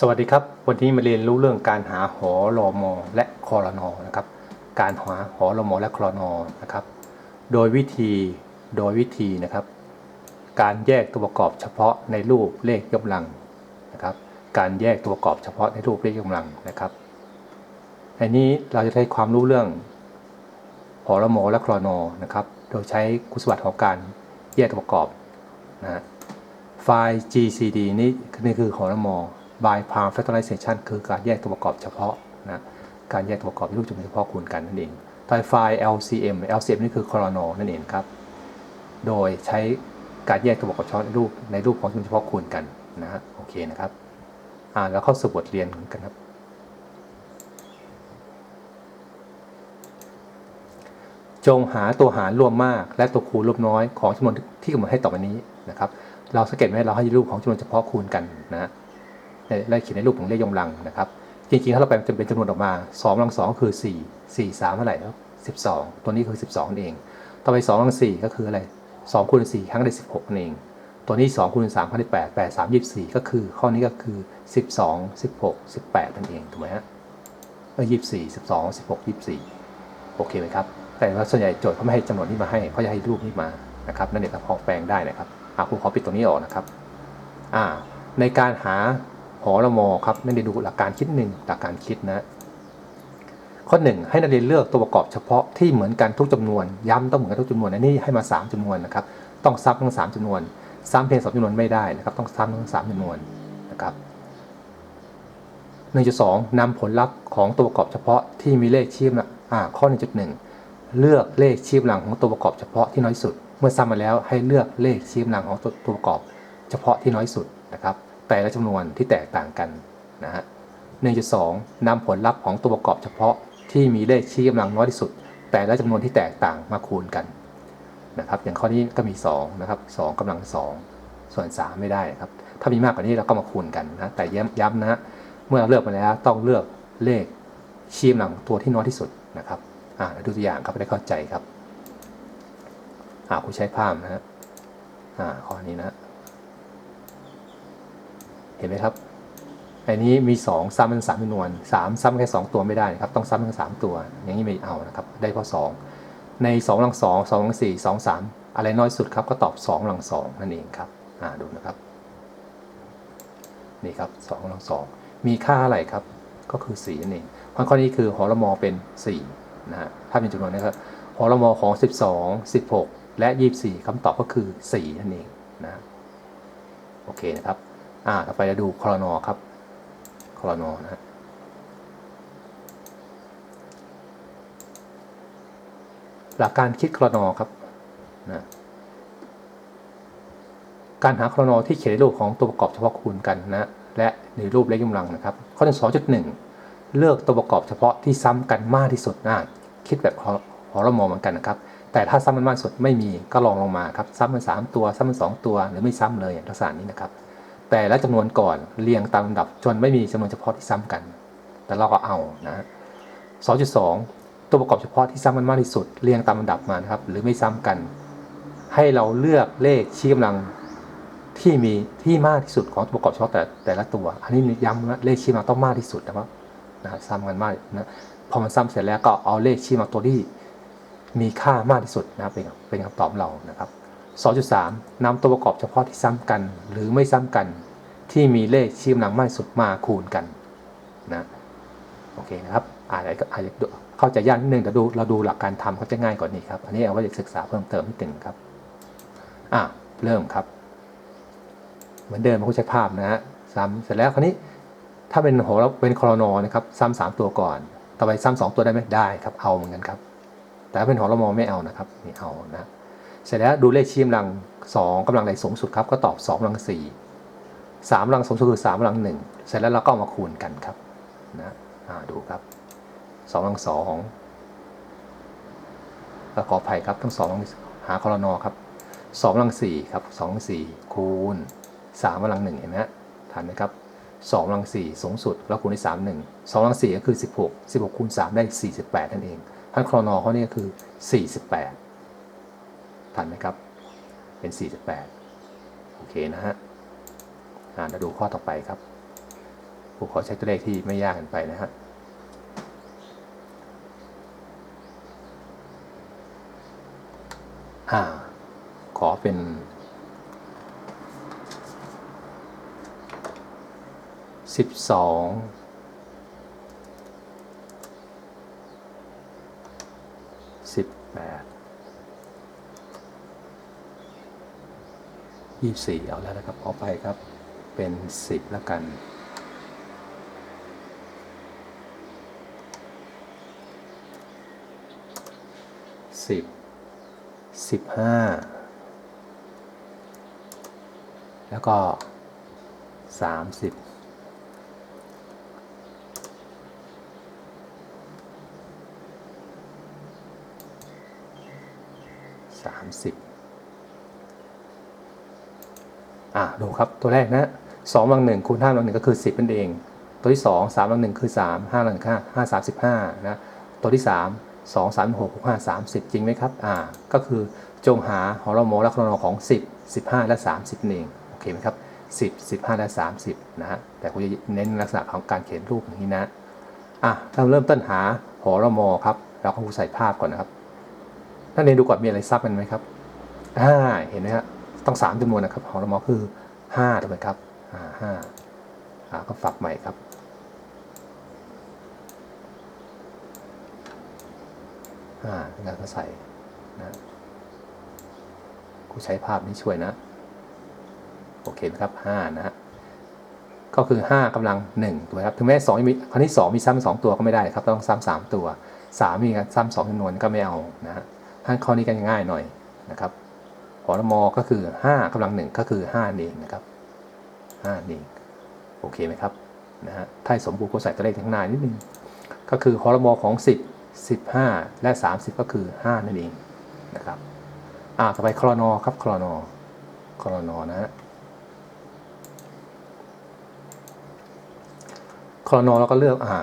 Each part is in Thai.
สวัสดีครับ วันนี้มาเรียนรู้เรื่องการหาหอรอมอและคอรนอนะครับ การหาหอรอมอและคอรนอนะครับ โดยวิธีโดยวิธีนะครับ การแยกตัวประกอบเฉพาะในรูปเลขยกกำลังนะครับ การแยกตัวประกอบเฉพาะในรูปเลขยกกำลังนะครับอันนี้เราจะใช้ความรู้เรื่องหอรอมอและคอรนอนะครับ โดยใช้คุณสมบัติของการแยกตัวประกอบนะฮะไฟล์ GCD นี่นี่คือหอรอมอ by palm factorization คือการแยกตัวประกอบเฉพาะนะการแยกตัวประกอบรูปจำนวนเฉพาะคูณกันนั่นเองไฟล์ LCM LCM นี่คือคอรนอนั่นเองครับ โดยใช้การแยกตัวประกอบเฉพาะในรูปในรูปของจำนวนเฉพาะคูณกันนะฮะโอเคนะครับอ่าแล้วเข้าสู่บทเรียนกันครับ จงหาตัวหารรวมมาก และตัวคูณรวมน้อยของจำนวนที่กำหนดให้ต่อไปนี้นะครับ เราสังเกตไหมเราให้รูปของจำนวนเฉพาะคูณกันนะ ฮะเราเขียนในรูปของเลขยกกำลังนะครับ จริงๆ ถ้าเราแปลเป็นจำนวนออกมา2กำลังสองคือ 4 4 3เท่าไหร่ครับ12 ตัวนี้คือ 12นั่นเองต่อไป2กำลัง4ก็คืออะไร2คูณ4ครั้งได้16นั่นเอง ตัวนี้2คูณ3ครั้งได้8 8 3 24 ก็คือ ข้อนี้ก็คือ 12 16 18นั่นเองถูกไหมฮะเออ24 12 16 24 โอเคไหมครับแต่ว่าส่วนใหญ่โจทย์เขาไม่ให้จำนวนนี้มาให้เขาจะให้รูปนี้มานะครับนั่นเองเราพอแปลงได้นะครับอ่าครูขอปิดตรงนี้ออกนะครับอ่าในการหา หอละมอครับนั่นเองดูหลักการคิดหนึ่งหลักการคิดนะ ข้อหนึ่งให้นักเรียนเลือกตัวประกอบเฉพาะที่เหมือนกันทุกจำนวน ย้ำต้องเหมือนกันทุกจำนวนอันนี้ให้มา 3จำนวนนะครับ ต้องซ้ำทั้ง 3จำนวน ซ้ำเพียงสองจำนวนไม่ได้นะครับ ต้องซ้ำทั้ง 3จำนวนนะครับ1.2นำผลลัพธ์ของตัวประกอบเฉพาะที่มีเลขชี้กำลังอ่าข้อ 1.1 เลือกเลขชี้กำลังของตัวประกอบเฉพาะที่น้อยสุด เมื่อซ้ำมาแล้วให้เลือกเลขชี้กำลังของตัวประกอบเฉพาะที่น้อยสุดนะครับ แต่ละจำนวนที่แตกต่างกันนะฮะ1.2นำผลลัพธ์ของตัวประกอบเฉพาะที่มีเลขชี้กำลังน้อยที่สุด แต่ละจำนวนที่แตกต่างมาคูณกันนะครับอย่างข้อนี้ก็มี2นะครับ2กำลัง 2 ส่วน 3 ไม่ได้ครับถ้ามีมากกว่านี้เราก็มาคูณกันนะแต่ย้ำนะเมื่อเราเลือกมาแล้วต้องเลือกเลขชี้กำลังตัวที่น้อยที่สุดนะครับอ่าดูตัวอย่างครับได้เข้าใจครับอ่าคุณใช้ภาพนะฮะอ่าข้อนี้นะ ห็นไหมครับอันนี้มี 2 ซ้ำเป็นสามจำนวน 3 ซ้ำแค่ 2 ตัวไม่ได้ครับ ต้องซ้ำทั้ง 3 ตัว อย่างนี้ไม่เอานะครับ ได้เพราะ2ใน2ลัง 2 2ลัง4 2 3 อะไรน้อยสุดครับก็ตอบ2ลัง 2 นั่นเองครับอ่าดูนะครับ นี่ครับ2ลัง 2 มีค่าอะไรครับ ก็คือ4นั่นเองข้อนี้คือหอละมอเป็น4นะฮะถ้าเป็นจำนวนนะครับหอละมอของ 12 16 และ 24คำตอบก็คือ 4 นั่นเองนะโอเคนะครับ อ่าต่อไปเราดูคอนอครับคอนอนะหลักการคิดคอนอครับนะการหาคอนอที่เขียนในรูปของตัวประกอบเฉพาะคูณกันนะและในรูปเลขยกกำลังนะครับ ข้อที่สองจุดหนึ่งเลือกตัวประกอบเฉพาะที่ซ้ำกันมากที่สุดนะคิดแบบหอระมอเหมือนกันนะครับ แต่ถ้าซ้ำมันมากที่สุดไม่มีก็ลองลงมาครับ ซ้ำมันสามตัว ซ้ำมันสองตัว หรือไม่ซ้ำเลยลักษณะนี้นะครับ แต่ละจำนวนก่อนเรียงตามลำดับจนไม่มีจำนวนเฉพาะที่ซ้ำกัน แต่เราก็เอานะ2.2ตัวประกอบเฉพาะที่ซ้ำกันมากที่สุด เรียงตามลำดับมานะครับ หรือไม่ซ้ำกัน ให้เราเลือกเลขชี้กำลังที่มีที่มากที่สุดของตัวประกอบเฉพาะแต่แต่ละตัว อันนี้ย้ำนะเลขชี้กำลังต้องมากที่สุดนะครับนะซ้ำกันมากนะพอมันซ้ำเสร็จแล้วก็เอาเลขชี้กำลังตัวที่มีค่ามากที่สุดนะครับเป็นเป็นคำตอบเรานะครับ 2.3นำตัวประกอบเฉพาะที่ซ้ำกัน หรือไม่ซ้ำกัน ที่มีเลขชี้กำลังมากสุดมาคูณกันนะโอเคนะครับอาจจะอาจจะเข้าใจยากนิดนึงแต่ดูเราดูหลักการทำเขาจะง่ายกว่านี้ครับ อันนี้เอาไว้ศึกษาเพิ่มเติมนิดหนึ่งครับอะเริ่มครับ เหมือนเดิมเราใช้ภาพนะฮะซ้ำเสร็จแล้วคราวนี้ถ้าเป็นโหเราเป็นคอรนอนะครับซ้ำสามตัวก่อน ต่อไปซ้ำสองตัวได้ไหมได้ครับเอาเหมือนกันครับ แต่ถ้าเป็นหอรมอไม่เอานะครับไม่เอานะ เสร็จแล้วดูเลขชี้กำลัง2กำลังใดสูงสุดครับก็ตอบ2กำลัง4 3กำลังสูงสุดคือ3กำลัง1เสร็จแล้วเราก็เอามาคูณกันครับนะดูครับ2กำลัง2แล้วขออภัยครับทั้ง2หาคอรนอครับ2กำลัง4ครับ2กำลัง4คูณ3กำลัง1เห็นไหมทันไหมครับ2กำลัง4สูงสุดแล้วคูณด้วย3 1 2กำลัง4ก็คือ16 16คูณ3ได้48นั่นเองทั้นคอรนอเขาเนี่ยคือ48 ทันไหมครับ เป็น 48 โอเคนะฮะอ่าเราดูข้อต่อไปครับ ผมขอใช้ตัวเลขที่ไม่ยากกินไปนะฮะอ่าขอเป็นสิบสองสิบแปด ยี่สี่เอาแล้วนะครับเอาไปครับ เป็นสิบแล้วกัน สิบ สิบห้า แล้วก็สามสิบสามสิบ อะดูครับตัวแรกนะสองบางหนึ่งคูณห้าบางหนึ่งก็คือสิบนั่นเอง ตัวที่สองสามบางหนึ่งคือสามห้าบางหนึ่งห้าห้าสามสิบห้านะตัวที่สามสองสามหกหกห้าสามสิบจริงไหมครับอ่าก็คือจงหาหอรโมและคลนของสิบสิบห้าและสามสิบเองโอเคไหมครับสิบสิบห้าและสามสิบนะฮะแต่คุณจะเน้นลักษณะของการเขียนรูปอย่างนี้นะอะเราเริ่มต้นหาหอรโมครับเราก็ใส่ภาพก่อนนะครับนักเรียนดูก่อนมีอะไรซับกันไหมครับอ่าเห็นไหมฮะ ต้องสามจำนวนนะครับ ของรมอคือห้าถูกไหมครับอ่าห้าอ่าก็ฝักใหม่ครับอ่าแล้วก็ใส่นะกูใช้ภาพนี้ช่วยนะ โอเคไหมครับห้านะฮะก็คือ 5กำลัง1ถูกไหมครับถึงแม้2มีคราวนี้2มีซ้ำสองตัวก็ไม่ได้ครับ ต้องซ้ำสามตัว 3 มีการซ้ำสองจำนวนก็ไม่เอานะฮะท่านข้อนี้กันง่ายหน่อยนะครับ หอรมอก็คือ 5กำลัง1ก็คือ5นี่เองนะครับ5นี่โอเคไหมครับนะฮะถ้าสมบูรณ์ก็ใส่ตัวเลขข้างหน้านิดนึงก็คือหอรมอของ 10 15 และ 30 ก็คือ 5 นั่นเองนะครับอ่าต่อไปคลอนอครับคลอนอคลอนอนะฮะคลอนอเราก็เลือกอ่า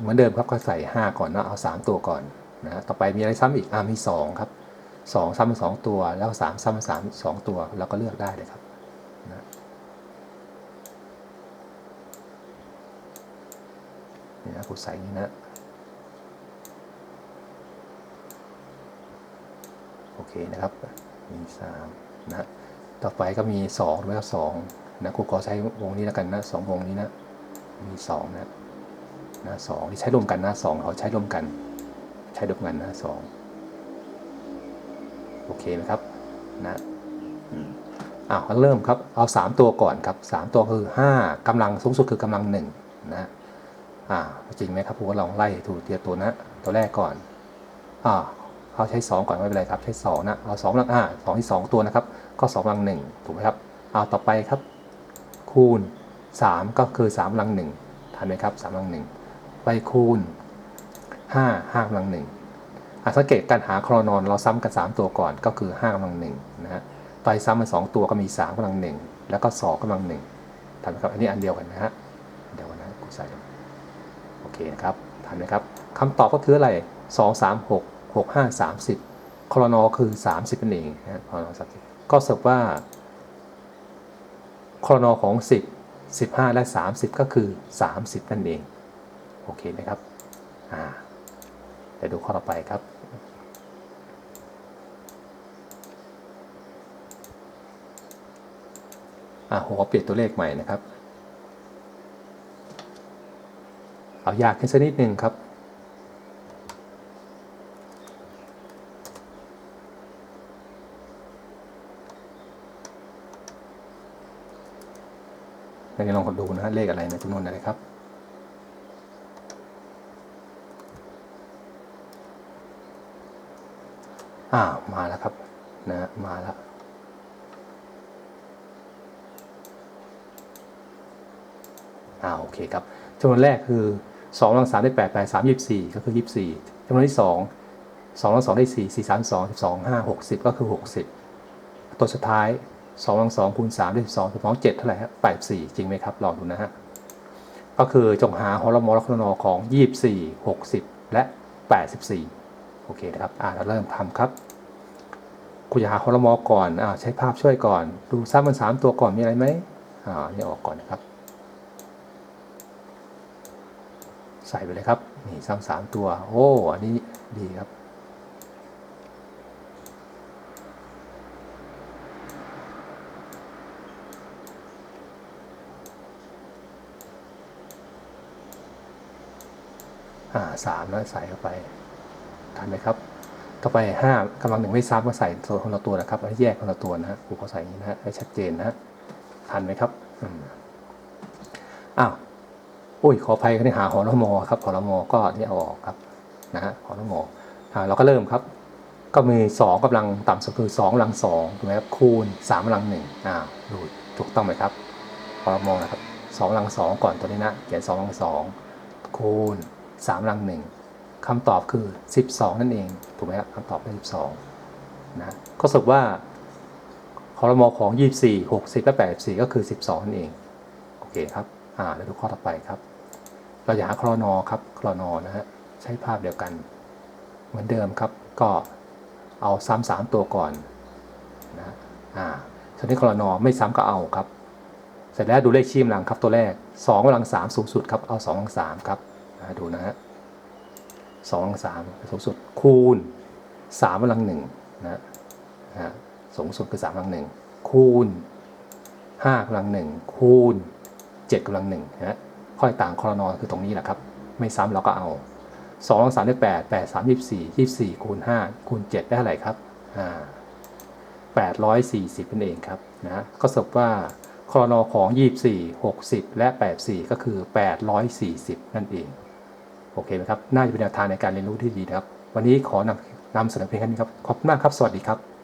เหมือนเดิมครับก็ใส่ 5 ก่อนนะเอา 3 ตัวก่อนนะฮะต่อไปมีอะไรซ้ำอีกอ่ามี 2 ครับ 2 ซ้ำสองตัว แล้ว3ซ้ำสามสองตัวเราก็เลือกได้เลยครับนะนี่นะกูใส่นี่นะ โอเคนะครับ มี3นะต่อไปก็มี2ด้วยสองนะครูขอใช้วงนี้แล้วกันนะสองวงนี้นะมีสองนะนะสองที่ใช้ร่วมกันนะสองเขาใช้ร่วมกัน ใช้ร่วมกันนะสอง โอเคไหมครับนะอ้าวเริ่มครับเอาสามตัวก่อนครับสามตัวคือห้ากำลังสูงสุดคือกำลังหนึ่งนะอ่าจริงไหมครับผมก็ลองไล่ถูกเทียตัวนะตัวแรกก่อนอ่าเขาใช้สองก่อนไม่เป็นไรครับใช้สองนะเอาสองกลังอ่าสองที่สองตัวนะครับ ก็สองกำลังหนึ่งถูกไหมครับเอาต่อไปครับ คูณ 3 ก็คือ3กำลังหนึ่งทันไหมครับ3กำลังหนึ่งไปคูณ 5 5กำลังหนึ่ง สังเกตการหาคลอนอนเราซ้ำกัน 3 ตัวก่อนก็คือ5กำลังหนึ่งนะฮะไปซ้ำมา2ตัวก็มี3กำลังหนึ่งแล้วก็2กำลังหนึ่งทันไหมครับอันนี้อันเดียวกันนะฮะเดียวกันนะกูใส่โอเคนะครับทันไหมครับคำตอบก็คืออะไร2 3 6 6 5 30คลอนอคือ 30นั่นเองนะคลอนอ30ก็สรุปว่าครนของ 10 15 และ 30 ก็คือ 30 นั่นเอง โอเคไหมครับอ่า เดี๋ยวดูข้อต่อไปครับ อ่าหัวเปลี่ยนตัวเลขใหม่นะครับ เอายากขึ้นสักนิดหนึ่งครับเราลองกดดูนะฮะเลขอะไรนะจำนวนอะไรครับ อ่ามาแล้วครับนะฮะมาแล้วอ่าโอเคครับจำนวนแรกคือ2ลัง3ได้8 8 3 24 ก็คือ 24จำนวนที่ 2 2ลัง2ได้ 4 4 3 2 12 5 60 ก็คือ 60 ตัวสุดท้าย 2ลัง2คูณ3ได้12 12 7เท่าไหร่ครับ84 จริงไหมครับ ลองดูนะฮะ ก็คือจงหาฮอลโมลคโนของ 24 60 และ 84 โอเคนะครับอ่าเราเริ่มทำครับคุณจะหาฮอลโมก่อนอ่าใช้ภาพช่วยก่อน ดูซ้ำมัน3ตัวก่อนมีอะไรไหมอ่านี่ออกก่อนนะครับ ใส่ไปเลยครับนี่ซ้ำสามตัว โอ้อันนี้ดีครับอ่าสามแล้วใส่เข้าไป ทันไหมครับต่อไปห้ากำลังหนึ่งไม่ซ้ำก็ใส่ตัวคนละตัวนะครับอันนี้แยกคนละตัวนะฮะครูเขาใส่อย่างนี้นะฮะให้ชัดเจนนะฮะทันไหมครับอ้าวโอ้ยขออภัยที่หาหอรมอครับหอรมอก็นี่เอาออกครับนะฮะหอรมอเราก็เริ่มครับ ก็มีสองกำลังต่ำสุดคือสองกำลังสองถูกไหมครับคูณสามกำลังหนึ่งอ่าดูถูกต้องไหมครับหอรมอนะครับสองกำลังสองก่อนตัวนี้นะเขียนสองกำลังสองคูณสามกำลังหนึ่ง คำตอบคือ 12 นั่นเองถูกไหมครับคำตอบเป็น12นะก็สรุปว่าคอรมอของ 24 60 และ 84 ก็คือ 12 นั่นเองโอเคครับอ่าแล้วดูข้อต่อไปครับ เราอยากหาคอนอครับคอนอนะฮะใช้ภาพเดียวกัน เหมือนเดิมครับก็เอาซ้ำสามตัวก่อนนะอ่าส่วนที่คอนอไม่ซ้ำก็เอาครับ เสร็จแล้วดูเลขชีมหลังครับตัวแรก2กำลัง3สูงสุดครับเอา2กำลัง3ครับดูนะฮะ สองกำลังสามสูงสุดคูณสามกำลังหนึ่งนะฮะสูงสุดคือสามกำลังหนึ่งคูณห้ากำลังหนึ่งคูณเจ็ดกำลังหนึ่งนะฮะข้อต่างคอรนอคือตรงนี้แหละครับ ไม่ซ้ำเราก็เอาสองกำลังสามได้แปดแปดสามยี่สิบสี่ยี่สิบสี่คูณห้าคูณเจ็ดได้เท่าไหร่ครับอ่าแปดร้อยสี่สิบนั่นเองครับนะก็สรุปว่าคอรนอของยี่สิบสี่หกสิบและแปดสี่ก็คือแปดร้อยสี่สิบนั่นเอง โอเคไหมครับ น่าจะเป็นแนวทางในการเรียนรู้ที่ดีนะครับ วันนี้ขอนำนำเสนอเพียงแค่นี้ครับ ขอบคุณมากครับ สวัสดีครับ